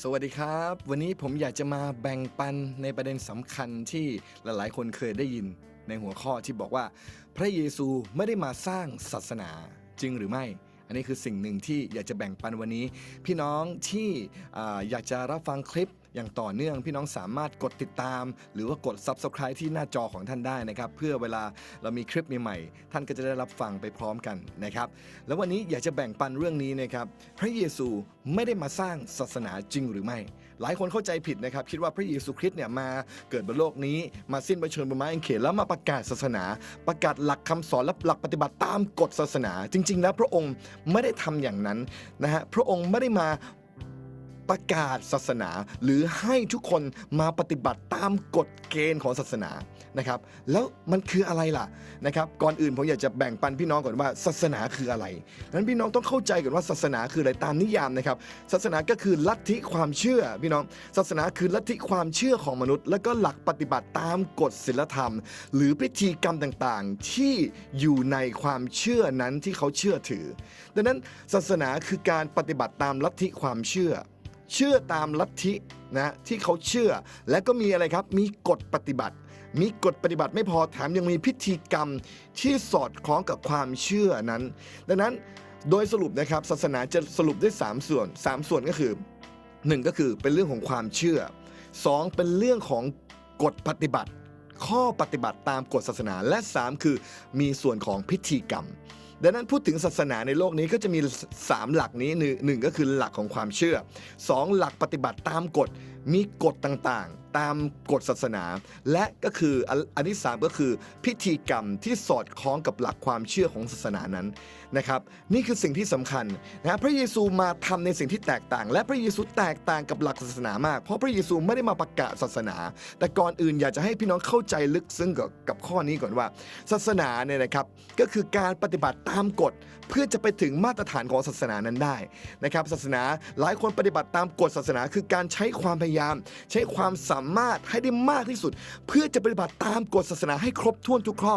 สวัสดีครับ วันนี้ผมอยากจะมาแบ่งปันในประเด็นสำคัญที่หลายๆ คนเคยได้ยิน ในหัวข้อที่บอกว่า พระเยซูไม่ได้มาสร้างศาสนาจริงหรือไม่ อันนี้คือสิ่งหนึ่งที่อยากจะแบ่งปันวันนี้ พี่น้องที่ออยากจะรับฟังคลิป อย่างต่อเนื่องพี่น้องสามารถกดติดตาม หรือว่ากด Subscribe ที่หน้าจอของท่านได้นะครับ เพื่อเวลาเรามีคลิปใหม่ๆท่านก็จะได้รับฟังไปพร้อมกันนะครับ แล้ววันนี้อยากจะแบ่งปันเรื่องนี้นะครับ พระเยซูไม่ได้มาสร้างศาสนาจริงหรือไม่ หลายคนเข้าใจผิดนะครับคิดว่าพระเยซูคริสต์เนี่ยมาเกิดบนโลกนี้มาสิ้นพระชนม์บนไม้กางเขนแล้วมาประกาศศาสนา ประกาศหลักคำสอนและหลักปฏิบัติตามกฎศาสนา จริง ๆ แล้วพระองค์ไม่ได้ทำอย่างนั้นนะฮะพระองค์ไม่ได้มา ประกาศศาสนา หรือให้ทุกคนมาปฏิบัติตามกฎเกณฑ์ของศาสนานะครับ แล้วมันคืออะไรล่ะนะครับ ก่อนอื่นผมอยากจะแบ่งปันพี่น้องก่อนว่าศาสนาคืออะไรนั้นพี่น้องต้องเข้าใจก่อนว่าศาสนาคืออะไรตามนิยามนะครับ ศาสนาก็คือลัทธิความเชื่อพี่น้อง ศาสนาคือลัทธิความเชื่อของมนุษย์ และก็หลักปฏิบัติตามกฎศีลธรรม หรือพิธีกรรมต่างๆ ที่อยู่ในความเชื่อนั้นที่เขาเชื่อถือ ดังนั้นศาสนาคือการปฏิบัติตามลัทธิความเชื่อ เชื่อตามลัทธินะที่เขาเชื่อ และก็มีอะไรครับ มีกฎปฏิบัติ มีกฎปฏิบัติไม่พอแถมยังมีพิธีกรรมที่สอดคล้องกับความเชื่อนั้น ดังนั้นโดยสรุปนะครับศาสนาจะสรุปได้ 3 ส่วน 3 ส่วนก็คือ 1 ก็คือเป็นเรื่องของความเชื่อ 2 เป็นเรื่องของกฎปฏิบัติ ข้อปฏิบัติตามกฎศาสนาและ 3 คือมีส่วนของพิธีกรรม ดังนั้นพูดถึงศาสนาในโลกนี้ก็จะมี 3 หลักนี้หนึ่งก็คือหลักของความเชื่อ 2 หลักปฏิบัติตามกฎ มีกฎต่างๆ ตามกฎศาสนา และก็คืออันที่3ก็คือ พิธีกรรมที่สอดคล้องกับหลักความเชื่อของศาสนานั้นนะครับ นี่คือสิ่งที่สำคัญนะพระเยซูมาทำในสิ่งที่แตกต่าง และพระเยซูแตกต่างกับหลักศาสนามาก เพราะพระเยซูไม่ได้มาประกาศศาสนา แต่ก่อนอื่นอยากจะให้พี่น้องเข้าใจลึกซึ้งกับกับข้อนี้ก่อนว่า ศาสนาเนี่ยนะครับก็คือการปฏิบัติตามกฎเพื่อจะไปถึงมาตรฐานของศาสนานั้นได้นะครับศาสนาหลายคนปฏิบัติตามกฎศาสนา คือการใช้ความพยายาม ใช้ความสามารถให้ได้มากที่สุด เพื่อจะปฏิบัติตามกฎศาสนาให้ครบถ้วนทุกข้อ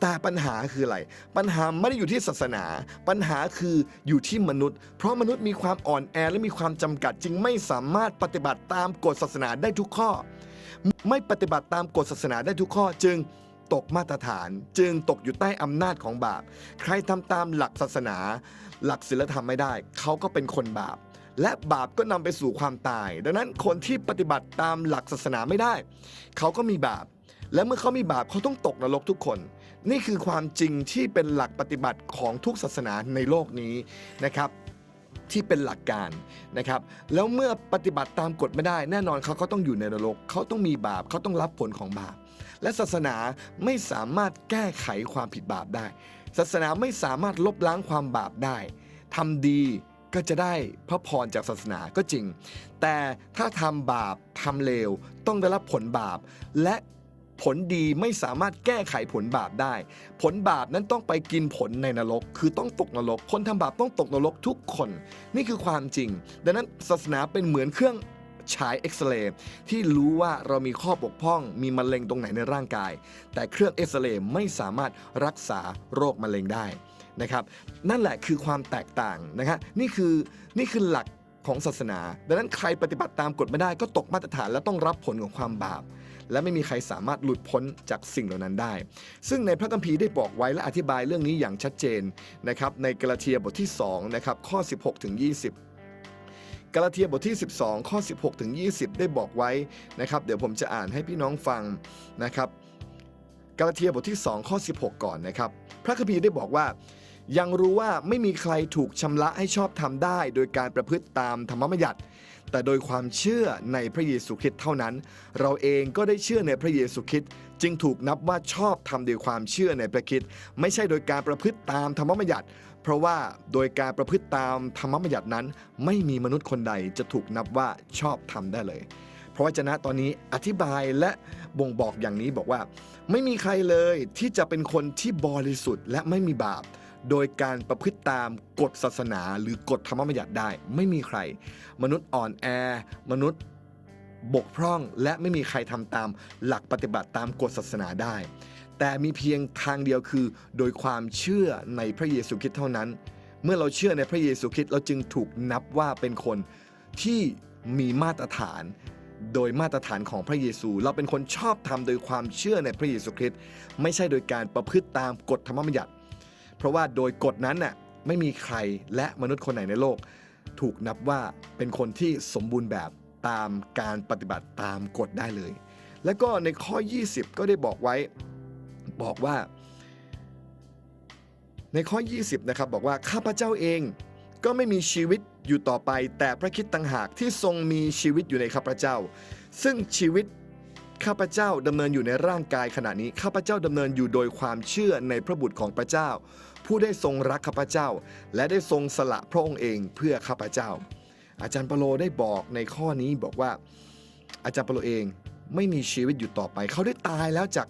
แต่ปัญหาคืออะไร ปัญหาไม่ได้อยู่ที่ศาสนา ปัญหาคืออยู่ที่มนุษย์ เพราะมนุษย์มีความอ่อนแอและมีความจำกัด จึงไม่สามารถปฏิบัติตามกฎศาสนาได้ทุกข้อ ไม่ปฏิบัติตามกฎศาสนาได้ทุกข้อจึงตกมาตรฐานจึงตกอยู่ใต้อำนาจของบาป ใครทำตามหลักศาสนา หลักศีลธรรมไม่ได้ เขาก็เป็นคนบาป และบาปก็นำไปสู่ความตาย ดังนั้นคนที่ปฏิบัติตามหลักศาสนาไม่ได้ เขาก็มีบาป และเมื่อเขามีบาปเขาต้องตกนรกทุกคน นี่คือความจริงที่เป็นหลักปฏิบัติของทุกศาสนาในโลกนี้นะครับที่เป็นหลักการนะครับ แล้วเมื่อปฏิบัติตามกฎไม่ได้ แน่นอนเขาก็ต้องอยู่ในนรก เขาต้องมีบาป เขาต้องรับผลของบาป และศาสนาไม่สามารถแก้ไขความผิดบาปได้ ศาสนาไม่สามารถลบล้างความบาปได้ทำดี ก็จะได้พระพรจากศาสนาก็จริง แต่ถ้าทำบาปทำเลวต้องได้รับผลบาป และผลดีไม่สามารถแก้ไขผลบาปได้ ผลบาปนั้นต้องไปกินผลในนรก คือต้องตกนรก คนทำบาปต้องตกนรกทุกคน นี่คือความจริง ดังนั้นศาสนาเป็นเหมือนเครื่องฉายเอ็กซเรย์ที่รู้ว่าเรามีข้อบกพร่องมีมะเร็งตรงไหนในร่างกาย แต่เครื่องเอ็กซเรย์ไม่สามารถรักษาโรคมะเร็งได้ นะครับ นั่นแหละคือความแตกต่างนะครับนี่คือนี่คือหลักของศาสนา ดังนั้นใครปฏิบัติตามกฎไม่ได้ก็ตกมาตรฐานและต้องรับผลของความบาป และไม่มีใครสามารถหลุดพ้นจากสิ่งเหล่านั้นได้ ซึ่งในพระคัมภีร์ได้บอกไว้และอธิบายเรื่องนี้อย่างชัดเจนนะครับในกาลาเทียบทที่2นะครับข้อ 16ถึง20กาลาเทียบทที่ 12 ข้อ 16 ถึง 20 ได้บอกไว้นะครับ เดี๋ยวผมจะอ่านให้พี่น้องฟังนะครับกาลาเทียบทที่ 2 ข้อ 16 ก่อนนะครับ พระคัมภีร์ได้บอกว่า ยังรู้ว่าไม่มีใครถูกชำระให้ชอบทำได้ โดยการประพฤติตามธรรมบัญญัติ แต่โดยความเชื่อในพระเยซูคริสต์เท่านั้น เราเองก็ได้เชื่อในพระเยซูคริสต์จึงถูกนับว่าชอบทำโดยความเชื่อในพระคริสต์ไม่ใช่โดยการประพฤติตามธรรมบัญญัติ เพราะว่าโดยการประพฤติตามธรรมบัญญัตินั้น ไม่มีมนุษย์คนใดจะถูกนับว่าชอบทำได้เลยเพราะวจนะตอนนี้อธิบายและบ่งบอกอย่างนี้บอกว่า ไม่มีใครเลยที่จะเป็นคนที่บริสุทธิ์และไม่มีบาป โดยการประพฤติตามกฎศาสนาหรือกฎธรรมบัญญัติได้ ไม่มีใคร มนุษย์อ่อนแอ มนุษย์บกพร่องและไม่มีใครทำตามหลักปฏิบัติตามกฎศาสนาได้ แต่มีเพียงทางเดียวคือ โดยความเชื่อในพระเยซูคริสต์เท่านั้น เมื่อเราเชื่อในพระเยซูคริสต์เราจึงถูกนับว่าเป็นคนที่มีมาตรฐานโดยมาตรฐานของพระเยซู เราเป็นคนชอบทำโดยความเชื่อในพระเยซูคริสต์ไม่ใช่โดยการประพฤติตามกฎธรรมบัญญัติ เพราะว่าโดยกฎนั้นน่ะไม่มีใครและมนุษย์คนไหนในโลก ถูกนับว่าเป็นคนที่สมบูรณ์แบบตามการปฏิบัติตามกฎได้เลย แล้วก็ในข้อ 20 ก็ได้บอกไว้บอกว่า ในข้อ 20 นะครับ บอกว่าข้าพเจ้าเองก็ไม่มีชีวิตอยู่ต่อไป แต่พระคิดต่างหากที่ทรงมีชีวิตอยู่ในข้าพเจ้า ซึ่งชีวิตข้าพเจ้าดำเนินอยู่ในร่างกายขณะนี้ข้าพเจ้าดำเนินอยู่โดยความเชื่อในพระบุตรของพระเจ้า ผู้ได้ทรงรักข้าพเจ้า และได้ทรงสละพระองค์เองเพื่อข้าพเจ้า อาจารย์เปโลได้บอกในข้อนี้บอกว่า อาจารย์เปโลเองไม่มีชีวิตอยู่ต่อไป เขาได้ตายแล้วจาก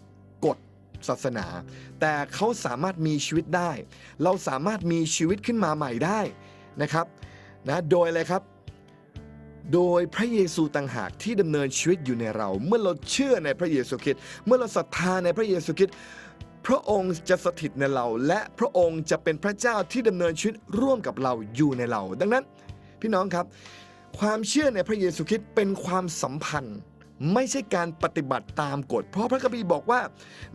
กฎศาสนา แต่เขาสามารถมีชีวิตได้ เราสามารถมีชีวิตขึ้นมาใหม่ได้นะครับนะโดยอะไรครับ โดยพระเยซูต่างหากที่ดำเนินชีวิตอยู่ในเรา เมื่อเราเชื่อในพระเยซูคริสต์เมื่อเราศรัทธาในพระเยซูคริสต์ พระองค์จะสถิตในเรา และพระองค์จะเป็นพระเจ้าที่ดำเนินชีวิตร่วมกับเราอยู่ในเรา ดังนั้น พี่น้องครับ ความเชื่อในพระเยซูคริสต์เป็นความสัมพันธ์ไม่ใช่การปฏิบัติตามกฎ เพราะพระคัมภีร์บอกว่า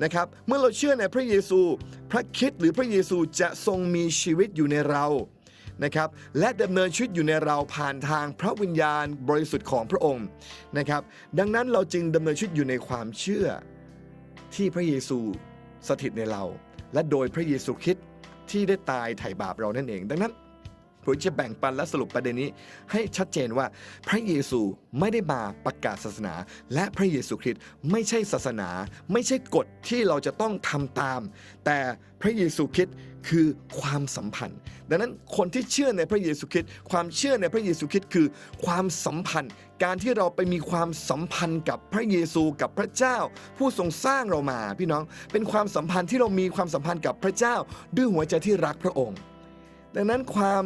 นะครับเมื่อเราเชื่อในพระเยซู พระคิดหรือพระเยซูจะทรงมีชีวิตอยู่ในเรานะครับและดำเนินชีวิตอยู่ในเราผ่านทางพระวิญญาณบริสุทธิ์ของพระองค์นะครับดังนั้นเราจึงดำเนินชีวิตอยู่ในความเชื่อที่พระเยซู สถิตในเรา และโดยพระเยซูคริสต์ที่ได้ตายไถ่บาปเรานั่นเอง ดังนั้น ผมจะแบ่งปันและสรุปประเด็นนี้ ให้ชัดเจนว่าพระเยซูไม่ได้มาประกาศศาสนา และพระเยซูคริสต์ไม่ใช่ศาสนา ไม่ใช่กฎที่เราจะต้องทำตาม แต่พระเยซูคริสต์คือความสัมพันธ์ ดังนั้นคนที่เชื่อในพระเยซูคริสต์ความเชื่อในพระเยซูคริสต์คือความสัมพันธ์ การที่เราไปมีความสัมพันธ์กับพระเยซูกับพระเจ้า ผู้ทรงสร้างเรามาพี่น้องเป็นความสัมพันธ์ที่เรามีความสัมพันธ์กับพระเจ้า ด้วยหัวใจที่รักพระองค์ ดังนั้นความ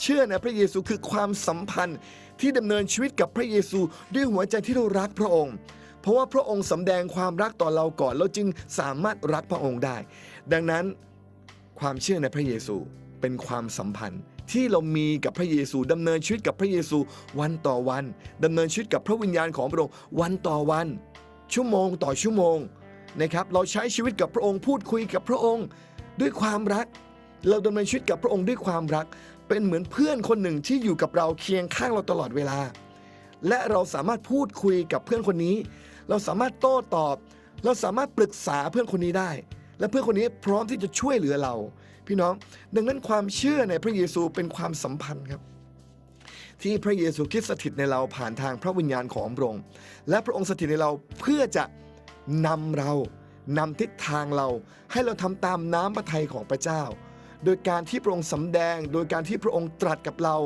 เชื่อในพระเยซูคือความสัมพันธ์ที่ดำเนินชีวิตกับพระเยซูด้วยหัวใจที่เรารักพระองค์ เพราะว่าพระองค์สำแดงความรักต่อเราก่อนเราจึงสามารถรักพระองค์ได้ ดังนั้นความเชื่อในพระเยซูเป็นความสัมพันธ์ที่เรามีกับพระเยซูดำเนินชีวิตกับพระเยซูวันต่อวันดำเนินชีวิตกับพระวิญญาณของพระองค์วันต่อวัน ชั่วโมงต่อชั่วโมงนะครับเราใช้ชีวิตกับพระองค์พูดคุยกับพระองค์ ด้วยความรัก เราดำเนินชีวิตกับพระองค์ด้วยความรัก เป็นเหมือนเพื่อนคนหนึ่งที่อยู่กับเราเคียงข้างเราตลอดเวลา และเราสามารถพูดคุยกับเพื่อนคนนี้ เราสามารถโต้ตอบ เราสามารถปรึกษาเพื่อนคนนี้ได้ และเพื่อนคนนี้พร้อมที่จะช่วยเหลือเรา พี่น้อง ดังนั้นความเชื่อในพระเยซูเป็นความสัมพันธ์ครับที่พระเยซูคริสต์สถิตในเราผ่านทางพระวิญญาณของพระองค์ และพระองค์สถิตในเราเพื่อจะนำเรานำทิศทางเรา ให้เราทำตามน้ำพระทัยของพระเจ้า โดยการที่พระองค์สำแดง โดยการที่พระองค์ตรัสกับเรา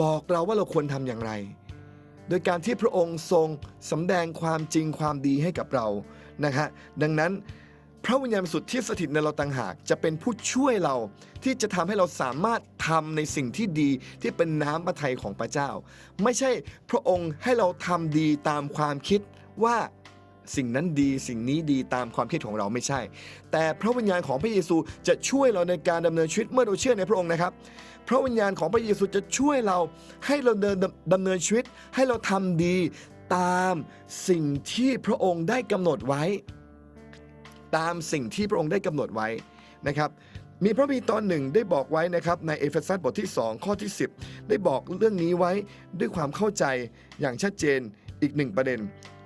บอกเราว่าเราควรทำอย่างไร โดยการที่พระองค์ทรงสำแดงความจริงความดีให้กับเรานะฮะดังนั้นพระวิญญาณสุทธิ์ที่สถิตในเราต่างหาก จะเป็นผู้ช่วยเราที่จะทำให้เราสามารถทำในสิ่งที่ดีที่เป็นน้ำพระทัยของพระเจ้า ไม่ใช่พระองค์ให้เราทำดีตามความคิดว่า สิ่งนั้นดีสิ่งนี้ดีตามความคิดของเราไม่ใช่ แต่พระวิญญาณของพระเยซูจะช่วยเราในการดำเนินชีวิตเมื่อเราเชื่อในพระองค์นะครับ พระวิญญาณของพระเยซูจะช่วยเราให้เราเดินดำเนินชีวิต ให้เราทำดีตามสิ่งที่พระองค์ได้กำหนดไว้ ตามสิ่งที่พระองค์ได้กำหนดไว้นะครับมีพระบีตอนหนึ่งได้บอกไว้นะครับในเอเฟซัสบทที่ 2 ข้อที่ 10 ได้บอกเรื่องนี้ไว้ด้วยความเข้าใจอย่างชัดเจนอีกหนึ่งประเด็น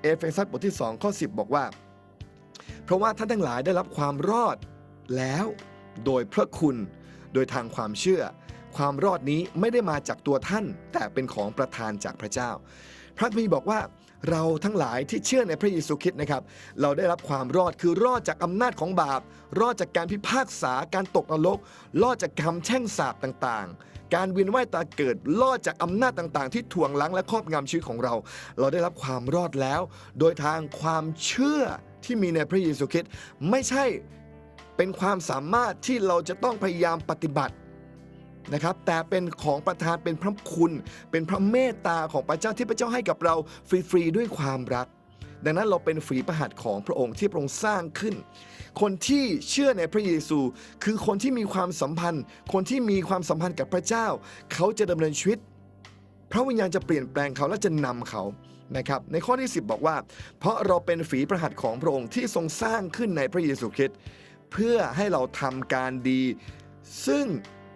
เอเฟซัสบทที่ 2 ข้อ 10 บอกว่า เพราะว่าท่านทั้งหลายได้รับความรอดแล้วโดยพระคุณโดยทางความเชื่อ ความรอดนี้ไม่ได้มาจากตัวท่าน แต่เป็นของประทานจากพระเจ้า พระคัมภีร์บอกว่า เราทั้งหลายที่เชื่อในพระเยซูคริสต์นะครับ เราได้รับความรอดคือรอดจากอำนาจของบาป รอดจากการพิพากษาการตกนรก รอดจากคำแช่งสาปต่างๆ การเวียนว่ายตายเกิดรอดจากอำนาจต่างๆ ที่ถ่วงลังและครอบงำชีวิตของเรา เราได้รับความรอดแล้ว โดยทางความเชื่อที่มีในพระเยซูคริสต์ไม่ใช่เป็นความสามารถที่เราจะต้องพยายามปฏิบัติ นะครับแต่เป็นของประทานเป็นพระคุณ เป็นพระเมตตาของพระเจ้าที่พระเจ้าให้กับเราฟรีๆด้วยความรัก ดังนั้นเราเป็นฝีประหัตของพระองค์ที่พระองค์สร้างขึ้น คนที่เชื่อในพระเยซูคือคนที่มีความสัมพันธ์ คนที่มีความสัมพันธ์กับพระเจ้า เขาจะดำเนินชีวิต พระวิญญาณจะเปลี่ยนแปลงเขาและจะนำเขานะครับในข้อที่ 10 บอกว่า เพราะเราเป็นฝีประหัตของพระองค์ที่ทรงสร้างขึ้นในพระเยซูคริสต์เพื่อให้เราทำการดี ซึ่ง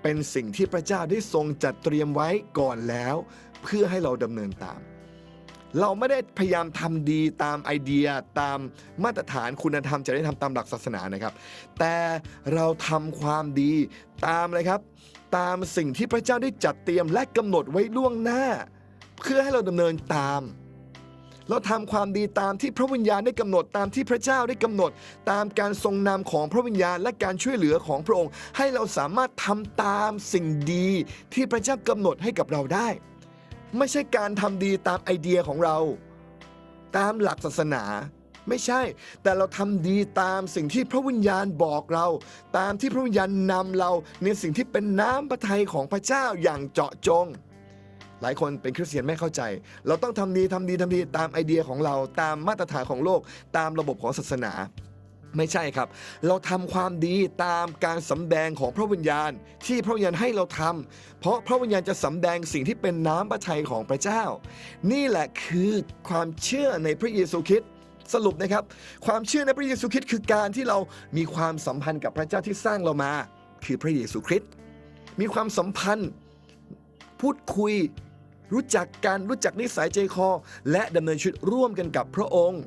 เป็นสิ่งที่พระเจ้าได้ทรงจัดเตรียมไว้ก่อนแล้ว เพื่อให้เราดำเนินตาม เราไม่ได้พยายามทำดีตามไอเดียตามมาตรฐานคุณธรรมจะได้ทำตามหลักศาสนานะครับ แต่เราทำความดีตามเลยครับ ตามสิ่งที่พระเจ้าได้จัดเตรียมและกำหนดไว้ล่วงหน้า เพื่อให้เราดำเนินตาม เราทำความดีตามที่พระวิญญาณได้กำหนดตามที่พระเจ้าได้กำหนด ตามการทรงนำของพระวิญญาณและการช่วยเหลือของพระองค์ ให้เราสามารถทำตามสิ่งดีที่พระเจ้ากำหนดให้กับเราได้ ไม่ใช่การทำดีตามไอเดียของเรา ตามหลักศาสนาไม่ใช่ แต่เราทำดีตามสิ่งที่พระวิญญาณบอกเรา ตามที่พระวิญญาณนำเราในสิ่งที่เป็นน้ำพระทัยของพระเจ้าอย่างเจาะจง หลายคนเป็นคริสเตียนไม่เข้าใจ เราต้องทำดีทำดีทำดีตามไอเดียของเราตามมาตรฐานของโลก ตามระบบของศาสนา ไม่ใช่ครับ เราทำความดีตามการสำแดงของพระวิญญาณ ที่พระวิญญาณให้เราทำเพราะพระวิญญาณจะสำแดงสิ่งที่เป็นน้ำพระทัยของพระเจ้า นี่แหละคือความเชื่อในพระเยซูคริสต์สรุปนะครับ ความเชื่อในพระเยซูคริสต์คือการที่เรามีความสัมพันธ์กับพระเจ้าที่สร้างเรามา คือพระเยซูคริสต์มีความสัมพันธ์ พูดคุย รู้จักกันรู้จักนิสัยใจคอ และดำเนินชีวิตร่วมกันกับพระองค์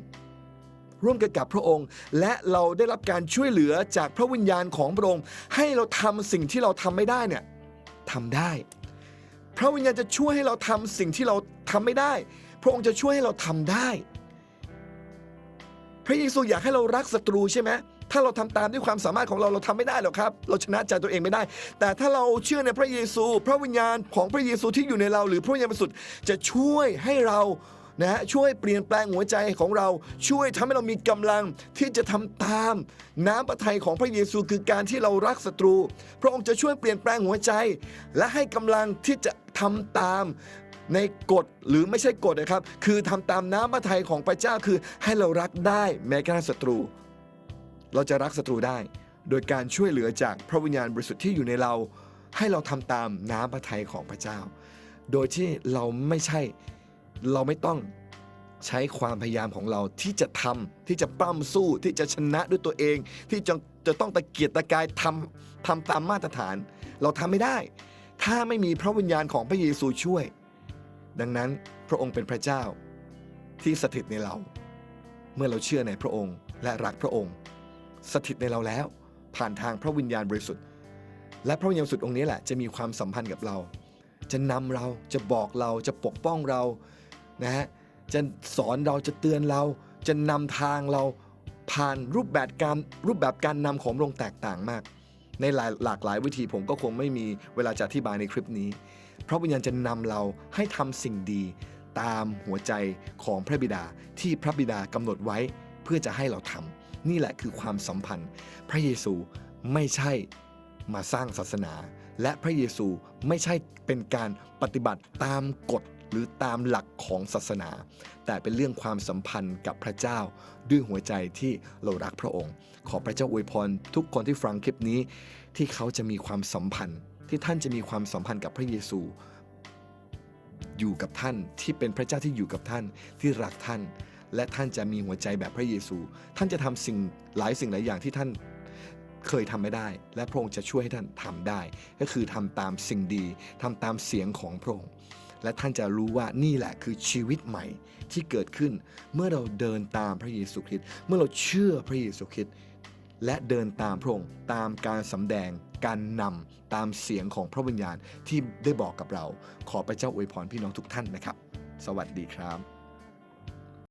ร่วมกันกับพระองค์ และเราได้รับการช่วยเหลือจากพระวิญญาณของพระองค์ ให้เราทำสิ่งที่เราทำไม่ได้เนี่ยทำได้ พระวิญญาณจะช่วยให้เราทำสิ่งที่เราทำไม่ได้ พระองค์จะช่วยให้เราทำได้ พระเยซูอยากให้เรารักศัตรูใช่ไหม ถ้าเราทำตามด้วยความสามารถของเราเราทำไม่ได้หรอกครับ เราชนะใจตัวเองไม่ได้ แต่ถ้าเราเชื่อในพระเยซู พระวิญญาณของพระเยซูที่อยู่ในเรา หรือพระวิญญาณบริสุทธิ์จะช่วยให้เรานะฮะช่วยเปลี่ยนแปลงหัวใจของเราช่วยทำให้เรามีกำลังที่จะทำตาม น้ำพระทัยของพระเยซูคือการที่เรารักศัตรู พระองค์จะช่วยเปลี่ยนแปลงหัวใจ และให้กำลังที่จะทำตามในกฎหรือไม่ใช่กฎนะครับ คือทำตามน้ำพระทัยของพระเจ้าคือให้เรารักได้แม้กระทั่งศัตรู เราจะรักศัตรูได้ โดยการช่วยเหลือจากพระวิญญาณบริสุทธิ์ที่อยู่ในเรา ให้เราทำตามน้ำพระทัยของพระเจ้า โดยที่เราไม่ใช่เราไม่ต้องใช้ความพยายามของเราที่จะทำที่จะปั้มสู้ที่จะชนะด้วยตัวเอง ที่จะจะต้องตะเกียกตะกายทำทำตามมาตรฐาน เราทำไม่ได้ ถ้าไม่มีพระวิญญาณของพระเยซูช่วย ดังนั้นพระองค์เป็นพระเจ้าที่สถิตในเรา เมื่อเราเชื่อในพระองค์และรักพระองค์ สถิตในเราแล้ว ผ่านทางพระวิญญาณบริสุทธิ์ และพระวิญญาณบริสุทธิ์องค์นี้แหละจะมีความสัมพันธ์กับเรา จะนำเราจะบอกเราจะปกป้องเรานะฮะจะสอนเราจะเตือนเรา จะนำทางเราผ่านรูปแบบการรูปแบบการนำของพรงแตกต่างมาก ในหลายหลากหลายวิธีผมก็คงไม่มีเวลาจะอธิบายในคลิปนี้ พระวิญญาณจะนำเราให้ทำสิ่งดีตามหัวใจของพระบิดาที่พระบิดากำหนดไว้เพื่อจะให้เราทำ นี่แหละคือความสัมพันธ์ พระเยซูไม่ใช่มาสร้างศาสนา และพระเยซูไม่ใช่เป็นการปฏิบัติตามกฎหรือตามหลักของศาสนา แต่เป็นเรื่องความสัมพันธ์กับพระเจ้า ด้วยหัวใจที่เรารักพระองค์ ขอพระเจ้าอวยพรทุกคนที่ฟังคลิปนี้ ที่เขาจะมีความสัมพันธ์ ที่ท่านจะมีความสัมพันธ์กับพระเยซู อยู่กับท่านที่เป็นพระเจ้าที่อยู่กับท่านที่รักท่าน และท่านจะมีหัวใจแบบพระเยซู ท่านจะทำสิ่งหลายสิ่งหลายอย่างที่ท่านเคยทำไม่ได้ และพระองค์จะช่วยให้ท่านทำได้ ก็คือทำตามสิ่งดีทำตามเสียงของพระองค์และท่านจะรู้ว่านี่แหละคือชีวิตใหม่ที่เกิดขึ้น เมื่อเราเดินตามพระเยซูคริสต์เมื่อเราเชื่อพระเยซูคริสต์และเดินตามพระองค์ตามการสำแดงการนำตามเสียงของพระวิญญาณที่ได้บอกกับเรา ขอพระเจ้าอวยพรพี่น้องทุกท่านนะครับ สวัสดีครับ